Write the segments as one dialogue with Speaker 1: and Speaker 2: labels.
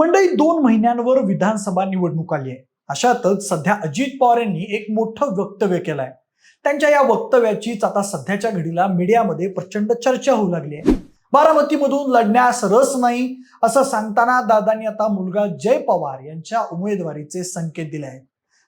Speaker 1: मंडळी दोन महिन्यांवर विधानसभा निवडणूक आली आहे. अशातच सध्या अजित पवार यांनी एक मोठं वक्तव्य केलंय. त्यांच्या या वक्तव्याचीच आता सध्याच्या घडीला मीडियामध्ये प्रचंड चर्चा होऊ लागली आहे. बारामतीमधून लढण्यास रस नाही असं सांगताना दादांनी आता मुलगा जय पवार यांच्या उमेदवारीचे संकेत दिले आहेत.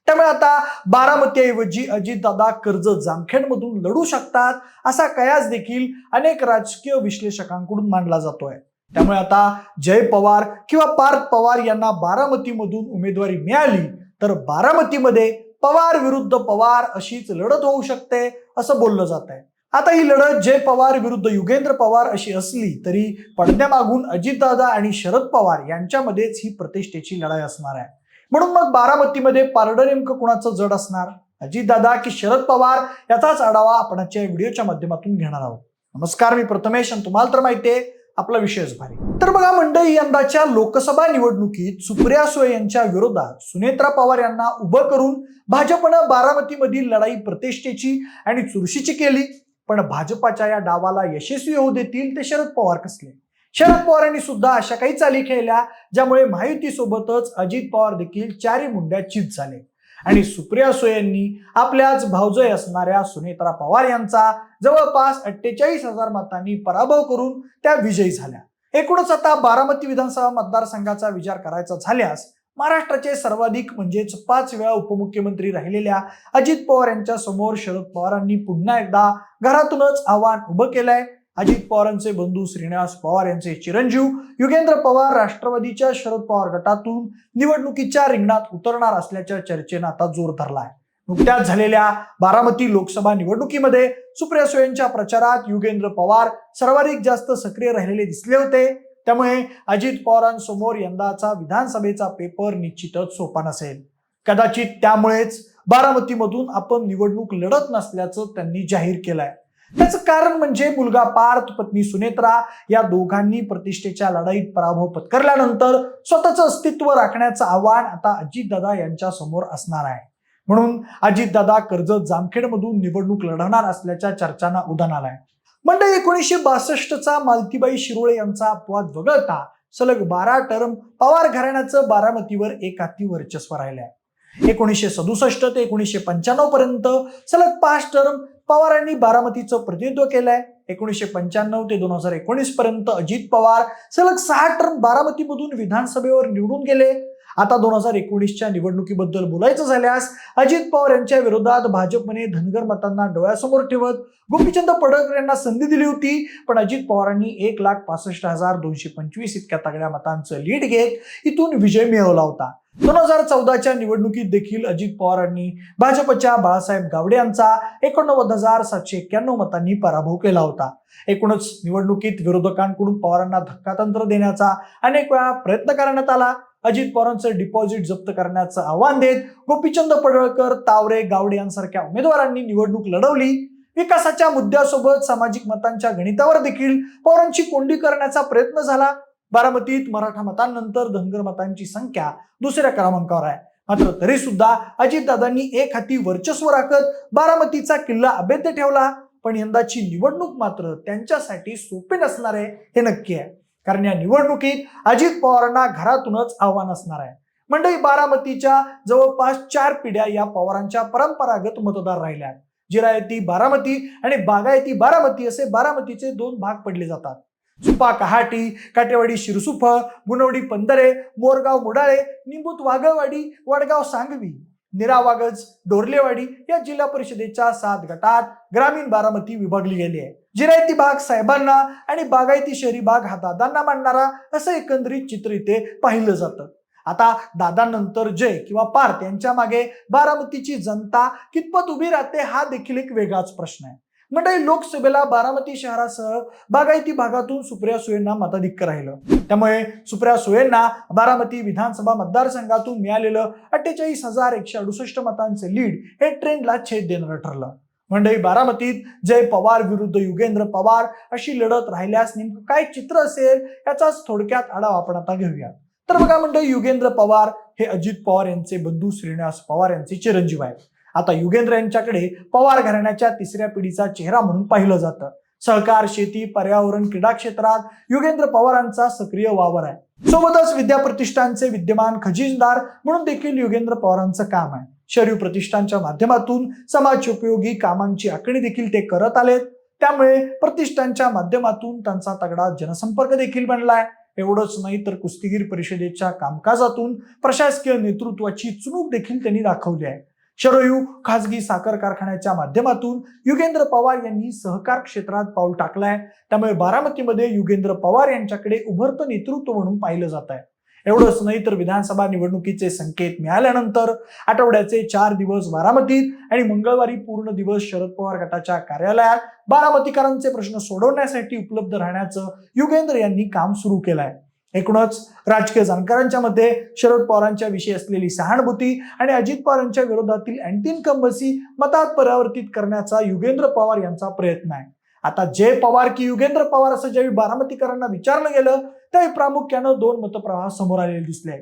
Speaker 1: त्यामुळे आता बारामतीऐवजी अजितदादा कर्ज जामखेडमधून लढू शकतात असा कयास देखील अनेक राजकीय विश्लेषकांकडून मांडला जातोय. त्यामुळे आता जय पवार किंवा पार्थ पवार यांना बारामतीमधून उमेदवारी मिळाली तर बारामतीमध्ये पवार विरुद्ध पवार अशीच लढत होऊ शकते असं बोललं जात आहे आता ही लढत जय पवार विरुद्ध युगेंद्र पवार अशी असली तरी पडद्यामागून अजितदादा आणि शरद पवार यांच्यामध्येच ही प्रतिष्ठेची लढाई असणार आहे. म्हणून मग बारामतीमध्ये पारडं नेमकं कुणाचं जड असणार? अजितदादा की शरद पवार? याचाच आढावा आपण आजच्या व्हिडिओच्या माध्यमातून घेणार आहोत. नमस्कार मी प्रथमेश आणि तुम्हाला तर माहितीये आपला विषयच भारी. तर बघा मंडळी यंदाच्या लोकसभा निवडणुकीत सुप्रिया सुळे यांच्या विरोधात सुनेत्रा पवार यांना उभं करून भाजपनं बारामतीमधील लढाई प्रतिष्ठेची आणि चुरशीची केली. पण भाजपाच्या या डावाला यशस्वी होऊ देतील ते शरद पवार कसले? शरद पवारांनी सुद्धा अशा काही चाली खेळल्या ज्यामुळे महायुतीसोबतच अजित पवार देखील चारी मुंड्या चित झाले. आणि सुप्रिया सुळे यांनी आपल्याच भावजय असणाऱ्या सुनेत्रा पवार यांचा जवळपास अठ्ठेचाळीस हजार मतांनी पराभव करून त्या विजयी झाल्या. एकूणच आता बारामती विधानसभा मतदारसंघाचा विचार करायचा झाल्यास महाराष्ट्राचे सर्वाधिक म्हणजेच पाच वेळा उपमुख्यमंत्री राहिलेल्या अजित पवार यांच्या समोर शरद पवारांनी पुन्हा एकदा घरातूनच आव्हान उभं केलंय. अजित पवारांचे बंधू श्रीनिवास पवार यांचे चिरंजीव युगेंद्र पवार राष्ट्रवादीच्या शरद पवार गटातून निवडणुकीच्या रिंगणात उतरणार असल्याच्या चर्चेनं आता जोर धरलाय. नुकत्याच झालेल्या बारामती लोकसभा निवडणुकीमध्ये सुप्रिया सुळेंच्या प्रचारात युगेंद्र पवार सर्वाधिक जास्त सक्रिय राहिलेले दिसले होते. त्यामुळे अजित पवारांसमोर यंदाचा विधानसभेचा पेपर निश्चितच सोपा नसेल. कदाचित त्यामुळेच बारामतीमधून आपण निवडणूक लढत नसल्याचं त्यांनी जाहीर केलंय. त्याचं कारण म्हणजे मुलगा पार्थ पत्नी सुनेत्रा या दोघांनी प्रतिष्ठेच्या लढाईत पराभव पत्करल्यानंतर स्वतःचं अस्तित्व राखण्याचं आव्हान आता अजितदादा यांच्या समोर असणार आहे. म्हणून अजितदादा कर्जत जामखेडमधून निवडणूक लढवणार असल्याच्या चर्चांना उधाण आलाय म्हणजे एकोणीसशे बासष्टचा मालतीबाई शिरोळे यांचा अपवाद वगळता सलग बारा टर्म पवार घराण्याचं बारामतीवर एकाती वर्चस्व राहिलंय. एकोणीसशे सदुसष्ट ते एकोणीसशे पंच्याण्णव पर्यंत सलग पाच टर्म पवारांनी बारामतीचं प्रतिनिधित्व केलंय. एकोणीसशे पंच्याण्णव ते दोन हजार एकोणीस पर्यंत अजित पवार सलग सहा टर्म बारामतीमधून विधानसभेवर निवडून गेले. आता दोन हजार एकोणीसच्या निवडणुकीबद्दल बोलायचं झाल्यास अजित पवार यांच्या विरोधात भाजपने धनगर मतांना डोळ्यासमोर ठेवत गोपीचंद पडळकर यांना संधी दिली होती. पण अजित पवारांनी एक लाख पासष्ट हजार दोनशे पंचवीस इतक्या तगड्या मतांचं लीड घेत इथून विजय मिळवला होता. दोन हजार चौदाच्या निवडणुकीत देखील अजित पवारांनी भाजपच्या बाळासाहेब गावडे यांचा एकोणनव्वद हजार सातशे एक्क्याण्णव मतांनी पराभव केला होता. एकूणच निवडणुकीत विरोधकांकडून पवारांना धक्कातंत्र देण्याचा अनेक वेळा प्रयत्न करण्यात आला. अजित पवारांचं डिपॉझिट जप्त करण्याचं आव्हान देत गोपीचंद पडळकर तावरे गावडे यांसारख्या उमेदवारांनी निवडणूक लढवली. विकासाच्या मुद्द्यासोबत सामाजिक मतांच्या गणितावर देखील पवारांची कोंडी करण्याचा प्रयत्न झाला. बारामतीत मराठा मतांनंतर धनगर मतांची संख्या दुसऱ्या क्रमांकावर आहे. मात्र तरी सुद्धा अजितदादांनी एक हाती वर्चस्व राखत बारामतीचा किल्ला अभेद्य ठेवला. पण यंदाची निवडणूक मात्र त्यांच्यासाठी सोपे नसणार आहे हे नक्की आहे. कारण या निवडणुकीत अजित पवारांना घरातूनच आव्हान असणार आहे. मंडळी बारामतीच्या जवळपास चार पिढ्या या पवारांच्या परंपरागत मतदार राहिल्या आहेत. जिरायती बारामती आणि बागायती बारामती असे बारामतीचे दोन भाग पडले जातात. सुपा कहाटी काटेवाडी शिरसुफ गुणवडी पंधरे मोरगाव मुडाळे निंबूत वाघवाडी वडगाव सांगवी निरावागज डोरलेवाडी या जिल्हा परिषदेच्या सात गटात ग्रामीण बारामती विभागली गेली आहे. जिरायती भाग साहेबांना आणि बागायती शहरी भाग हा दादांना मांडणारा असं एकंदरीत चित्र इथे पाहिलं जातं. आता दादानंतर जय किंवा पार्थ यांच्या मागे बारामतीची जनता कितपत उभी राहते हा देखील एक वेगळाच प्रश्न आहे. मंडळी लोकसभेला बारामती शहरासह बागायती भागातून सुप्रिया सुळेंना मताधिक्य राहिलं. त्यामुळे सुप्रिया सुळेंना बारामती विधानसभा मतदारसंघातून मिळालेलं अठ्ठेचाळीस हजार एकशे अडुसष्ट मतांचे लीड हे ट्रेंडला छेद देणारं ठरलं. मंडळी बारामतीत जय पवार विरुद्ध युगेंद्र पवार अशी लढत राहिल्यास नेमकं काय चित्र असेल याचाच थोडक्यात आढावा आपण आता घेऊया तर बघा मंडळी युगेंद्र पवार हे अजित पवार यांचे बंधू श्रीनिवास पवार यांचे चिरंजीव आहेत. आता युगेंद्र यांच्याकडे पवार घराण्याच्या तिसऱ्या पिढीचा चेहरा म्हणून पाहिलं जातं. सहकार शेती पर्यावरण क्रीडा क्षेत्रात युगेंद्र पवारांचा सक्रिय वावर आहे. सोबतच विद्या प्रतिष्ठानचे विद्यमान खजिनदार म्हणून देखील युगेंद्र पवारांचं काम आहे. शरीर प्रतिष्ठानच्या माध्यमातून समाजोपयोगी कामांची आखणी देखील ते करत आलेत. त्यामुळे प्रतिष्ठानच्या माध्यमातून त्यांचा तगडा जनसंपर्क देखील बनलाय एवढंच नाही तर कुस्तीगीर परिषदेच्या कामकाजातून प्रशासकीय नेतृत्वाची चुणूक देखील त्यांनी दाखवली आहे. शरयू खासगी साखर कारखान्याच्या माध्यमातून युगेंद्र पवार यांनी सहकार क्षेत्रात पाऊल टाकलाय. त्यामुळे बारामतीमध्ये युगेंद्र पवार यांच्याकडे उभरतं नेतृत्व म्हणून पाहिलं जात आहे एवढंच नाही तर विधानसभा निवडणुकीचे संकेत मिळाल्यानंतर आठवड्याचे चार दिवस बारामतीत आणि मंगळवारी पूर्ण दिवस शरद पवार गटाच्या कार्यालयात बारामतीकरांचे प्रश्न सोडवण्यासाठी उपलब्ध राहण्याचं युगेंद्र यांनी काम सुरू केलंय. एकूणच राजकीय जाणकारांच्या मते शरद पवारांच्या विषयी असलेली सहानुभूती आणि अजित पवारांच्या विरोधातील अँटी इन्कम्बसी मतात परावर्तित करण्याचा युगेंद्र पवार यांचा प्रयत्न आहे. आता जय पवार की युगेंद्र पवार असं ज्यावेळी बारामतीकरांना विचारलं गेलं त्यावेळी प्रामुख्यानं दोन मतप्रवाह समोर आलेले दिसले.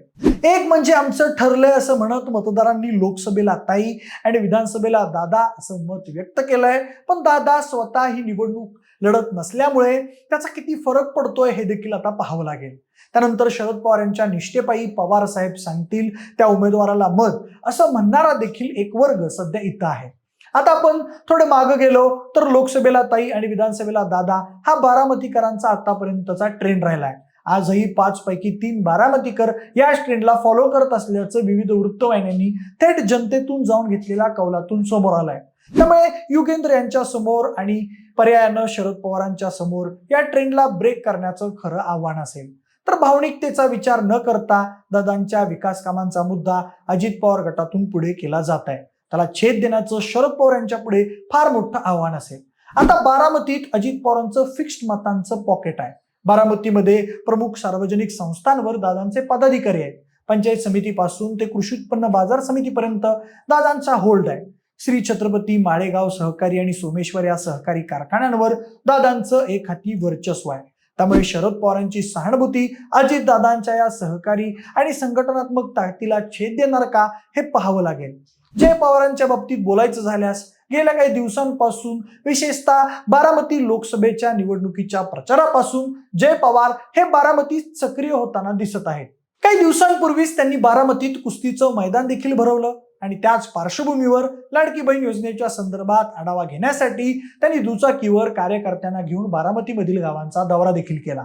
Speaker 1: एक म्हणजे आमचं ठरलंय असं म्हणत मतदारांनी लोकसभेला ताई आणि विधानसभेला दादा असं मत व्यक्त केलंय. पण दादा स्वतः ही निवडणूक लढत नसल्यामुळे त्याचा किती फरक पडतोय हे देखील आता पाहावं लागेल. त्यानंतर शरद पवार यांच्या निष्ठेपायी पवार साहेब सांगतील त्या उमेदवाराला मत असं म्हणणारा देखील एक वर्ग सध्या इथं आहे. आता आपण थोडे मागं गेलो तर लोकसभेला ताई आणि विधानसभेला दादा हा बारामतीकरांचा आतापर्यंतचा ट्रेंड राहिलाय. आजही पाच पैकी तीन बारामतीकर या ट्रेंडला फॉलो करत असल्याचं विविध वृत्तवाहिन्यांनी थेट जनतेतून जाऊन घेतलेल्या कौलातून समोर आलंय. त्यामुळे युगेंद्र यांच्या समोर आणि पर्यायानं शरद पवारांच्या समोर या ट्रेंडला ब्रेक करण्याचं खरं आव्हान असेल. तर भावनिकतेचा विचार न करता दादांच्या विकास कामांचा मुद्दा अजित पवार गटातून पुढे केला जात आहे. त्याला छेद देण्याचं शरद पवार यांच्या पुढे फार मोठं आव्हान असेल. आता बारामतीत अजित पवारांचं फिक्स्ड मतांचं पॉकेट आहे. बारामतीमध्ये प्रमुख सार्वजनिक संस्थांवर दादांचे पदाधिकारी आहेत. पंचायत समितीपासून ते कृषी उत्पन्न बाजार समितीपर्यंत दादांचा होल्ड आहे. श्री छत्रपती माळेगाव सहकारी आणि सोमेश्वर या सहकारी कारखान्यांवर दादांचं एक हाती वर्चस्व आहे. त्यामुळे शरद पवारांची सहानुभूती अजित दादांच्या या सहकारी आणि संघटनात्मक ताकदीला छेद देणार का हे पाहावं लागेल. जय पवारांच्या बाबतीत बोलायचं झाल्यास गेल्या काही दिवसांपासून विशेषतः बारामती लोकसभेच्या निवडणुकीच्या प्रचारापासून जय पवार हे बारामतीत सक्रिय होताना दिसत आहेत. काही दिवसांपूर्वीच त्यांनी बारामतीत कुस्तीचं मैदान देखील भरवलं. आणि त्याच पार्श्वभूमीवर लाडकी बहीण योजनेच्या संदर्भात आढावा घेण्यासाठी त्यांनी दुचाकीवर कार्यकर्त्यांना घेऊन बारामतीमधील गावांचा दौरा देखील केला.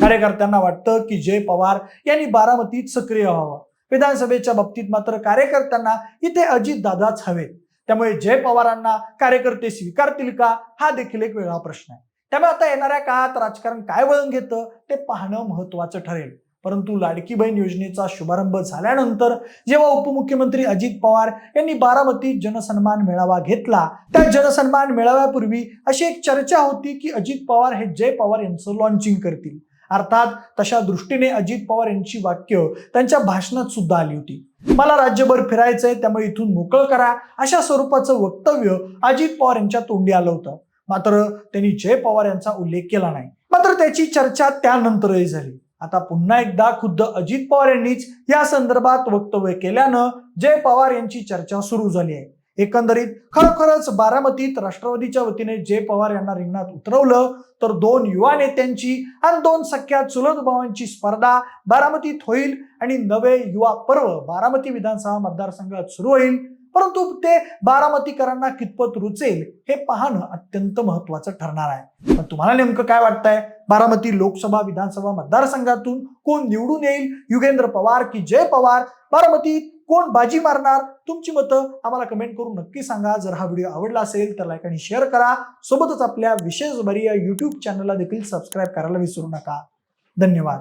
Speaker 1: कार्यकर्त्यांना वाटतं की जय पवार यांनी बारामतीत सक्रिय व्हावं. विधानसभेच्या बाबतीत मात्र कार्यकर्त्यांना इथे अजित दादाच हवेत. त्यामुळे जय पवारांना कार्यकर्ते स्वीकारतील का हा देखील एक वेगळा प्रश्न आहे. त्यामुळे आता येणाऱ्या काळात राजकारण काय वळण घेतं ते पाहणं महत्वाचं ठरेल. परंतु लाडकी बहीण योजनेचा शुभारंभ झाल्यानंतर जेव्हा उपमुख्यमंत्री अजित पवार यांनी बारामतीत जनसन्मान मेळावा घेतला त्या जनसन्मान मेळाव्यापूर्वी अशी एक चर्चा होती की अजित पवार हे जय पवार यांचं लॉन्चिंग करतील. अर्थात तशा दृष्टीने अजित पवार यांची वाक्य त्यांच्या भाषणात सुद्धा आली होती. मला राज्यभर फिरायचंय त्यामुळे इथून मोकळ करा अशा स्वरूपाचं वक्तव्य अजित पवार यांच्या तोंडी आलं होतं. मात्र त्यांनी जय पवार यांचा उल्लेख केला नाही. मात्र त्याची चर्चा त्यानंतरही झाली. आता पुन्हा एकदा खुद्द अजित पवार यांनीच या संदर्भात वक्तव्य केल्यानं जय पवार यांची चर्चा सुरू झाली आहे. एकंदरीत खरोखरच बारामतीत राष्ट्रवादीच्या वतीने जय पवार यांना रिंगणात उतरवलं तर दोन युवा नेत्यांची आणि दोन सख्या चुलत भावांची स्पर्धा बारामतीत होईल आणि नवे युवा पर्व बारामती विधानसभा मतदारसंघात सुरू होईल. परंतु ते बारामतीकरांना कितपत रुचेल हे पाहणं अत्यंत महत्वाचं ठरणार आहे. पण तुम्हाला नेमकं काय वाटतंय? बारामती लोकसभा विधानसभा मतदारसंघातून कोण निवडून येईल? युगेंद्र पवार की जय पवार? बारामतीत कोण बाजी मारणार? तुमची मतं आम्हाला कमेंट करून नक्की सांगा. जर हा व्हिडिओ आवडला असेल तर लाईक आणि शेअर करा. सोबतच आपल्या विशेष बरी या युट्यूब चॅनलला देखील सबस्क्राईब करायला विसरू नका. धन्यवाद.